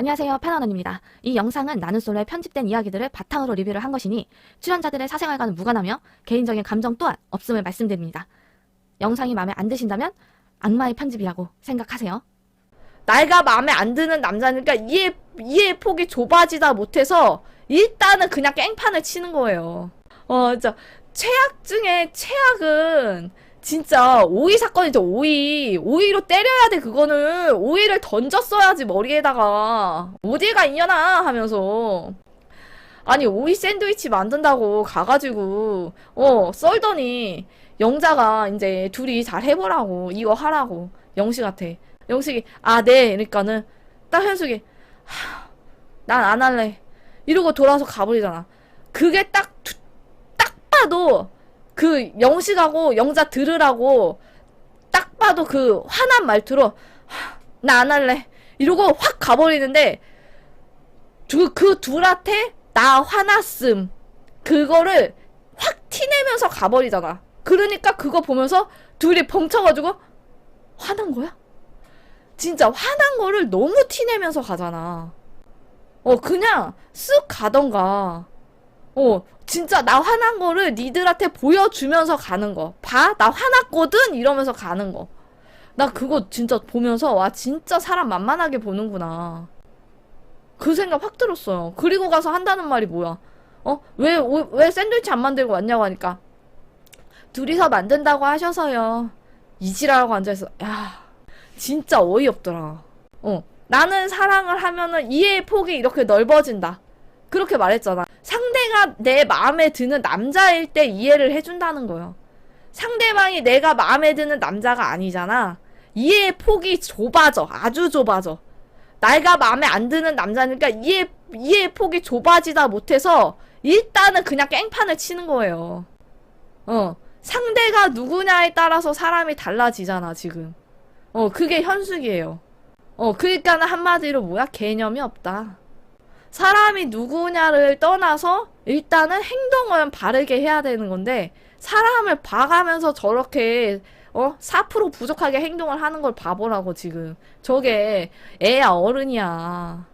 안녕하세요. 페나넌입니다. 이 영상은 나는 솔로의 편집된 이야기들을 바탕으로 리뷰를 한 것이니 출연자들의 사생활과는 무관하며 개인적인 감정 또한 없음을 말씀드립니다. 영상이 마음에 안 드신다면 악마의 편집이라고 생각하세요. 내가 마음에 안 드는 남자니까 이해 이해 폭이 좁아지다 못해서 일단은 그냥 깽판을 치는 거예요. 어, 진짜 최악 중에 최악은 진짜 오이 사건이죠. 오이 오이로 때려야 돼. 그거는. 오이를 던졌어야지 머리에다가. 어디가 있냐나 하면서. 아니 오이 샌드위치 만든다고 가가지고. 어 썰더니 영자가 이제 둘이 잘 해보라고 이거 하라고. 영식한테 영식이 아 네 이러니까는 딱 현숙이 난 안 할래. 이러고 돌아서 가버리잖아. 그게 딱 딱 봐도 그 영식하고 영자 들으라고 딱 봐도 그 화난 말투로 나 안 할래 이러고 확 가버리는데 두, 그 둘한테 나 화났음 그거를 확 티내면서 가버리잖아 그러니까 그거 보면서 둘이 벙쳐가지고 화난 거야? 진짜 화난 거를 너무 티내면서 가잖아. 어, 그냥 쓱 가던가. 어, 진짜 나 화난 거를 니들한테 보여주면서 가는 거. 봐? 나 화났거든? 이러면서 가는 거. 나 그거 진짜 보면서, 와, 진짜 사람 만만하게 보는구나. 그 생각 확 들었어요. 그리고 가서 한다는 말이 뭐야? 어? 왜, 오- 왜 샌드위치 안 만들고 왔냐고 하니까. 둘이서 만든다고 하셔서요. 이지라고 앉아있어. 야. 진짜 어이없더라. 어. 나는 사랑을 하면은 이해의 폭이 이렇게 넓어진다. 그렇게 말했잖아. 상대가 내 마음에 드는 남자일 때 이해를 해준다는 거예요. 상대방이 내가 마음에 드는 남자가 아니잖아. 이해의 폭이 좁아져. 아주 좁아져. 내가 마음에 안 드는 남자니까 이해, 이해의 폭이 좁아지다 못해서 일단은 그냥 깽판을 치는 거예요. 어. 상대가 누구냐에 따라서 사람이 달라지잖아, 지금. 어, 그게 현숙이에요. 어, 그러니까는 한마디로 뭐야? 개념이 없다. 사람이 누구냐를 떠나서 일단은 행동은 바르게 해야 되는 건데 사람을 봐가면서 저렇게 어? 4% 부족하게 행동을 하는 걸 바보라고 지금. 저게 애야 어른이야.